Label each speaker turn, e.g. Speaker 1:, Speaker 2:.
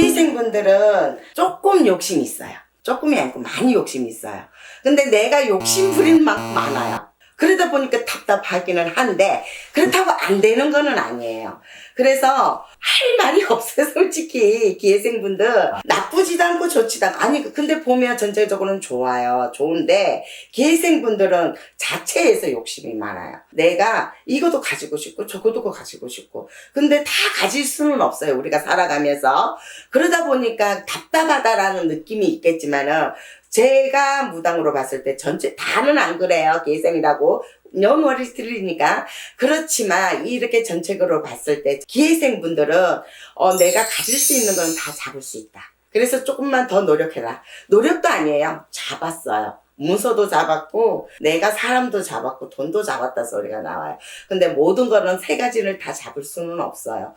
Speaker 1: 기생분들은 조금 욕심이 있어요. 조금이 아니고 많이 욕심이 있어요. 근데 내가 욕심 부리는 만큼 많아요. 그러다 보니까 답답하기는 한데 그렇다고 안 되는 거는 아니에요. 그래서 할 말이 없어요, 솔직히. 기회생분들. 나쁘지도 않고 좋지도 않고. 아니 근데 보면 전체적으로는 좋아요, 좋은데 기회생분들은 자체에서 욕심이 많아요. 내가 이것도 가지고 싶고 저것도 가지고 싶고. 근데 다 가질 수는 없어요, 우리가 살아가면서. 그러다 보니까 답답하다라는 느낌이 있겠지만은 제가 무당으로 봤을 때 전체 다는 안 그래요. 기회생이라고 연월이 틀리니까 그렇지만 이렇게 전체적으로 봤을 때 기회생 분들은 어, 내가 가질 수 있는 건 다 잡을 수 있다. 그래서 조금만 더 노력해라. 노력도 아니에요. 잡았어요. 문서도 잡았고 내가 사람도 잡았고 돈도 잡았다 소리가 나와요. 근데 모든 거는 세 가지를 다 잡을 수는 없어요.